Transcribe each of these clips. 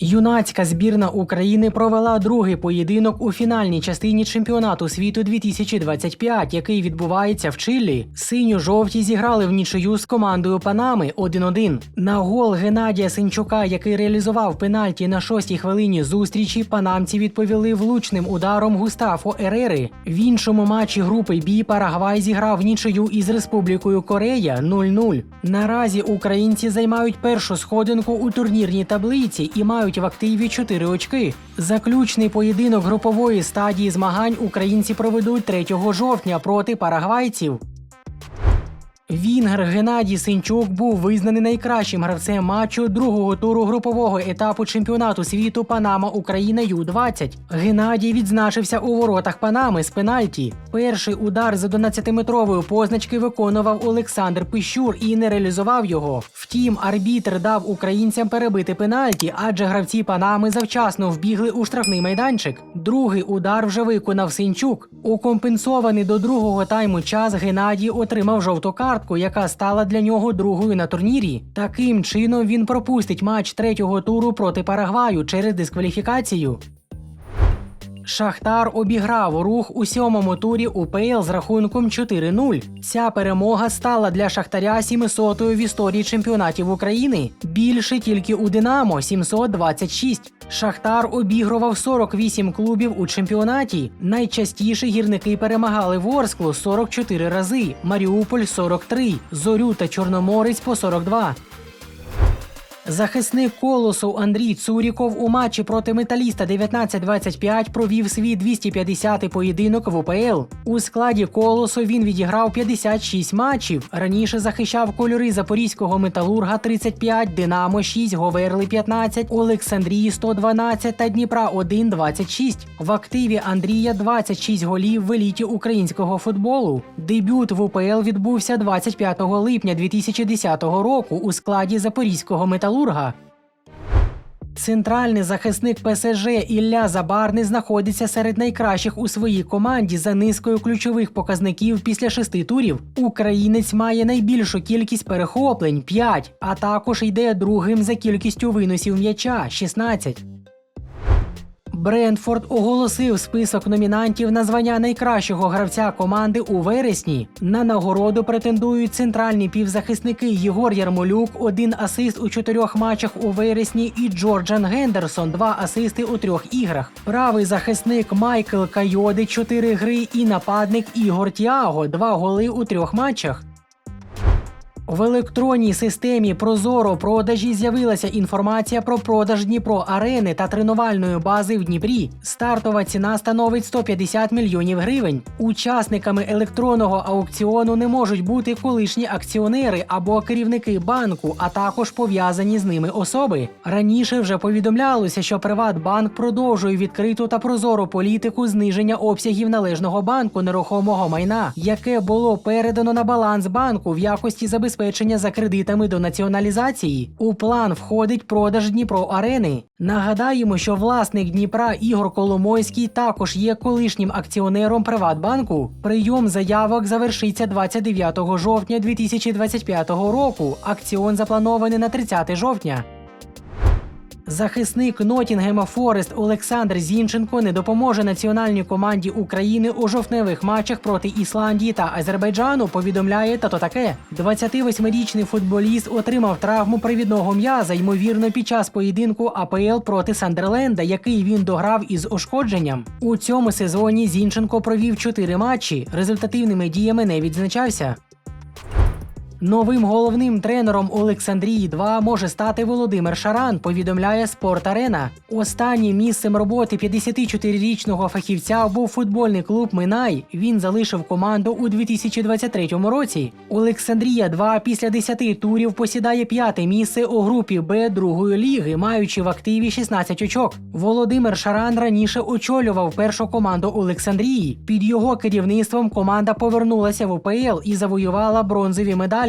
Юнацька збірна України провела другий поєдинок у фінальній частині чемпіонату світу 2025, який відбувається в Чилі. Синьо-жовті зіграли в нічию з командою Панами 1-1. На гол Геннадія Синчука, який реалізував пенальті на шостій хвилині зустрічі, панамці відповіли влучним ударом Густафо Ерери. В іншому матчі групи Бі Парагвай зіграв нічию із Республікою Корея 0-0. Наразі українці займають першу сходинку у турнірній таблиці і мають в активі 4 очки. Заключний поєдинок групової стадії змагань українці проведуть 3 жовтня проти парагвайців. Вінгер Геннадій Синчук був визнаний найкращим гравцем матчу другого туру групового етапу чемпіонату світу Панама Україна Ю-20. Геннадій відзначився у воротах Панами з пенальті. Перший удар з 11-метрової позначки виконував Олександр Пищур і не реалізував його. Втім, арбітр дав українцям перебити пенальті, адже гравці Панами завчасно вбігли у штрафний майданчик. Другий удар вже виконав Синчук. У компенсований до другого тайму час Геннадій отримав жовту картку, яка стала для нього другою на турнірі. Таким чином він пропустить матч третього туру проти Парагваю через дискваліфікацію. Шахтар обіграв рух у сьомому турі УПЛ з рахунком 4-0. Ця перемога стала для Шахтаря 700-ю в історії чемпіонатів України. Більше тільки у Динамо 726. Шахтар обігрував 48 клубів у чемпіонаті. Найчастіше гірники перемагали Ворсклу 44 рази, Маріуполь 43, Зорю та Чорноморець по 42. Захисник колосу Андрій Цуріков у матчі проти металіста 19-25 провів свій 250-й поєдинок в УПЛ. У складі колосу він відіграв 56 матчів. Раніше захищав кольори запорізького металурга 35, Динамо 6, Говерли 15, Олександрії 112 та Дніпра 1 26. В активі Андрія 26 голів в еліті українського футболу. Дебют в УПЛ відбувся 25 липня 2010 року у складі запорізького металурга. Центральний захисник ПСЖ Ілля Забарний знаходиться серед найкращих у своїй команді за низкою ключових показників після шести турів. Українець має найбільшу кількість перехоплень 5, а також йде другим за кількістю виносів м'яча 16. Брентфорд оголосив список номінантів на звання найкращого гравця команди у вересні. На нагороду претендують центральні півзахисники Єгор Ярмолюк, один асист у чотирьох матчах у вересні, і Джорджан Гендерсон, два асисти у трьох іграх. Правий захисник Майкл Кайоди, чотири гри, і нападник Ігор Тіаго, два голи у трьох матчах. В електронній системі Прозоро продажі з'явилася інформація про продаж Дніпро арени та тренувальної бази в Дніпрі. Стартова ціна становить 150 мільйонів гривень. Учасниками електронного аукціону не можуть бути колишні акціонери або керівники банку, а також пов'язані з ними особи. Раніше вже повідомлялося, що Приватбанк продовжує відкриту та прозору політику зниження обсягів належного банку нерухомого майна, яке було передано на баланс банку в якості забезпечення за кредитами до націоналізації. У план входить продаж Дніпро арени. Нагадаємо, що власник Дніпра Ігор Коломойський також є колишнім акціонером Приватбанку. Прийом заявок завершиться 29 жовтня 2025 року. Акціон запланований на 30 жовтня. Захисник Нотінгема Форест Олександр Зінченко не допоможе національній команді України у жовтневих матчах проти Ісландії та Азербайджану. Повідомляє тато таке. 28-річний футболіст отримав травму привідного м'яза, ймовірно, під час поєдинку АПЛ проти Сандерленда, який він дограв із ушкодженням. У цьому сезоні Зінченко провів 4 матчі. Результативними діями не відзначався. Новим головним тренером Олександрії 2 може стати Володимир Шаран, повідомляє Спорт Арена. Останнім місцем роботи 54-річного фахівця був футбольний клуб Минай. Він залишив команду у 2023 році. Олександрія 2 після 10 турів посідає п'яте місце у групі Б другої ліги, маючи в активі 16 очок. Володимир Шаран раніше очолював першу команду Олександрії. Під його керівництвом команда повернулася в УПЛ і завоювала бронзові медалі.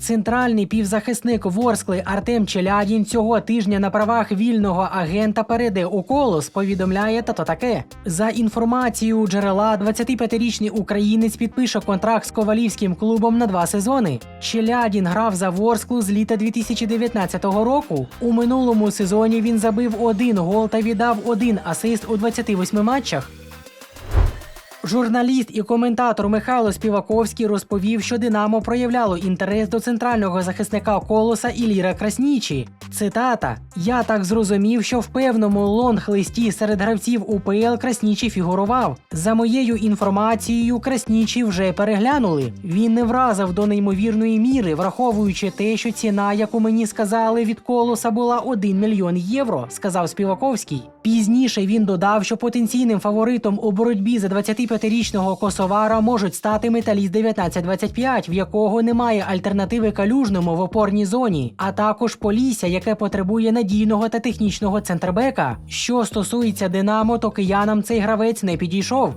Центральний півзахисник Ворскли Артем Челядін цього тижня на правах вільного агента перейде у колос, повідомляє тато таке. За інформацією джерела, 25-річний українець підпише контракт з ковалівським клубом на два сезони. Челядін грав за Ворсклу з літа 2019 року. У минулому сезоні він забив один гол та віддав один асист у 28 матчах. Журналіст і коментатор Михайло Співаковський розповів, що Динамо проявляло інтерес до центрального захисника колоса Іліра Краснічі. Цитата: Я так зрозумів, що в певному лонг-листі серед гравців УПЛ Краснічі фігурував. За моєю інформацією, Краснічі вже переглянули. Він не вразив до неймовірної міри, враховуючи те, що ціна, яку мені сказали від колоса, була 1 мільйон євро, сказав Співаковський. Пізніше він додав, що потенційним фаворитом у боротьбі за 25-річного косовара можуть стати металіст 1925, в якого немає альтернативи калюжному в опорній зоні, а також Полісся, яке потребує надійного та технічного центрбека. Що стосується Динамо, то киянам цей гравець не підійшов.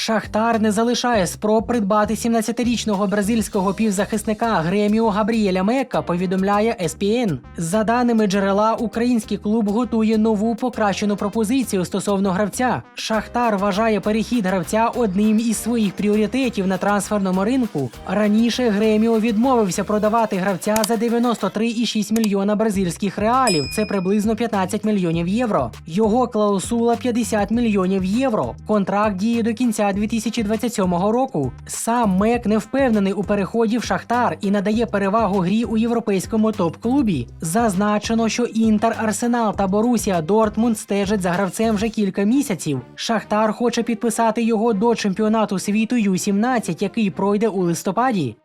Шахтар не залишає спроб придбати 17-річного бразильського півзахисника Греміо Габріеля Мекка, повідомляє СПН. За даними джерела, український клуб готує нову покращену пропозицію стосовно гравця. Шахтар вважає перехід гравця одним із своїх пріоритетів на трансферному ринку. Раніше Греміо відмовився продавати гравця за 93,6 мільйона бразильських реалів. Це приблизно 15 мільйонів євро. Його клаусула 50 мільйонів євро. Контракт діє до кінця 2027 року. Сам Мек не впевнений у переході в Шахтар і надає перевагу грі у європейському топ-клубі. Зазначено, що Інтер, Арсенал та Борусія Дортмунд стежать за гравцем вже кілька місяців. Шахтар хоче підписати його до чемпіонату світу Ю-17, який пройде у листопаді.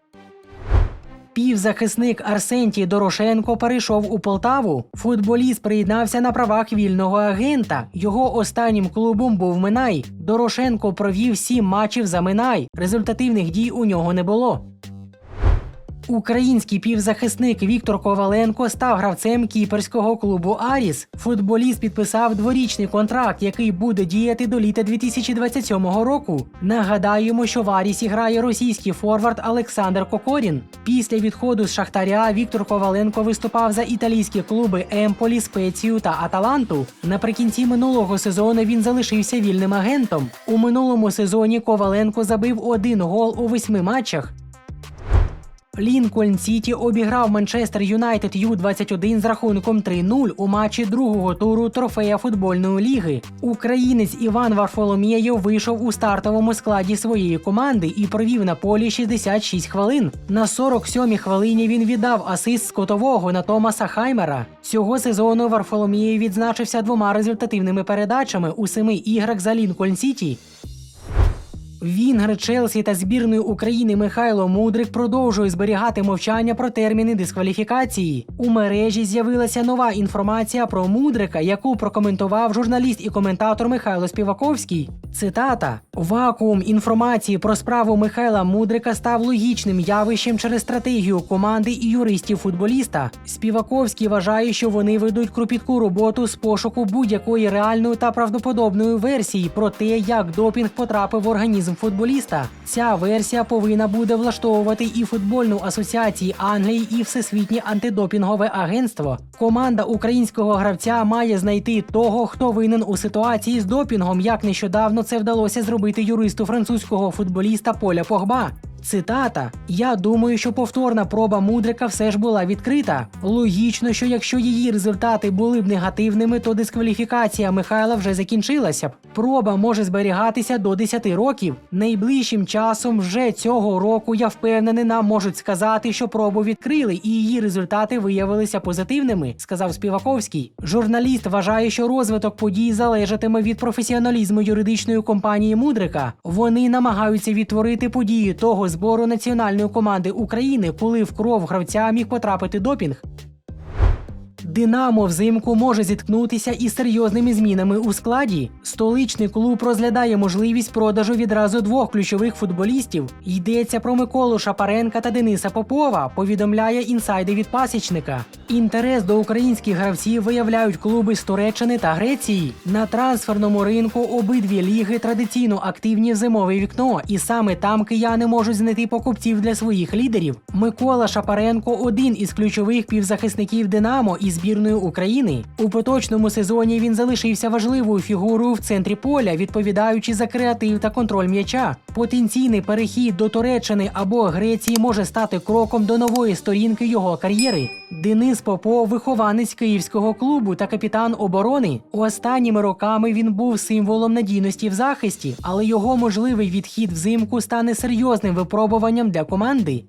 Півзахисник Арсентій Дорошенко перейшов у Полтаву. Футболіст приєднався на правах вільного агента. Його останнім клубом був Минай. Дорошенко провів сім матчів за Минай. Результативних дій у нього не було. Український півзахисник Віктор Коваленко став гравцем кіперського клубу Аріс. Футболіст підписав дворічний контракт, який буде діяти до літа 2027 року. Нагадаємо, що в Арісі грає російський форвард Олександр Кокорін. Після відходу з Шахтаря Віктор Коваленко виступав за італійські клуби Емполі, Спецію та Аталанту. Наприкінці минулого сезону він залишився вільним агентом. У минулому сезоні Коваленко забив один гол у восьми матчах. Лінкольн Сіті обіграв Манчестер Юнайтед Ю-21 з рахунком 3-0 у матчі другого туру трофея футбольної ліги. Українець Іван Варфоломєєв вийшов у стартовому складі своєї команди і провів на полі 66 хвилин. На 47-й хвилині він віддав асист з котового на Томаса Хаймера. Цього сезону Варфоломєєв відзначився двома результативними передачами у семи іграх за Лінкольн Сіті. Вінгер Челсі та збірної України Михайло Мудрик продовжує зберігати мовчання про терміни дискваліфікації. У мережі з'явилася нова інформація про Мудрика, яку прокоментував журналіст і коментатор Михайло Співаковський. Цитата: Вакуум інформації про справу Михайла Мудрика став логічним явищем через стратегію команди і юристів футболіста. Співаковський вважає, що вони ведуть кропітку роботу з пошуку будь-якої реальної та правдоподобної версії про те, як допінг потрапив в організм футболіста. Ця версія повинна буде влаштовувати і футбольну асоціацію Англії, і Всесвітнє антидопінгове агентство. Команда українського гравця має знайти того, хто винен у ситуації з допінгом, як нещодавно це вдалося зробити юристу французького футболіста Поля Погба. Цитата: Я думаю, що повторна проба Мудрика все ж була відкрита. Логічно, що якщо її результати були б негативними, то дискваліфікація Михайла вже закінчилася б. Проба може зберігатися до 10 років. Найближчим часом вже цього року я впевнений, нам можуть сказати, що пробу відкрили, і її результати виявилися позитивними, сказав Співаковський. Журналіст вважає, що розвиток подій залежатиме від професіоналізму юридичної компанії Мудрика. Вони намагаються відтворити події того збору національної команди України, коли в кров гравця міг потрапити допінг. Динамо взимку може зіткнутися із серйозними змінами у складі. Столичний клуб розглядає можливість продажу відразу двох ключових футболістів. Йдеться про Миколу Шапаренка та Дениса Попова. Повідомляє інсайди від пасічника. Інтерес до українських гравців виявляють клуби з Туреччини та Греції. На трансферному ринку обидві ліги традиційно активні в зимове вікно, і саме там кияни можуть знайти покупців для своїх лідерів. Микола Шапаренко один із ключових півзахисників Динамо і збірної України. У поточному сезоні він залишився важливою фігурою в центрі поля, відповідаючи за креатив та контроль м'яча. Потенційний перехід до Туреччини або Греції може стати кроком до нової сторінки його кар'єри. Денис Попов, вихованець київського клубу та капітан оборони. Останніми роками він був символом надійності в захисті, але його можливий відхід взимку стане серйозним випробуванням для команди.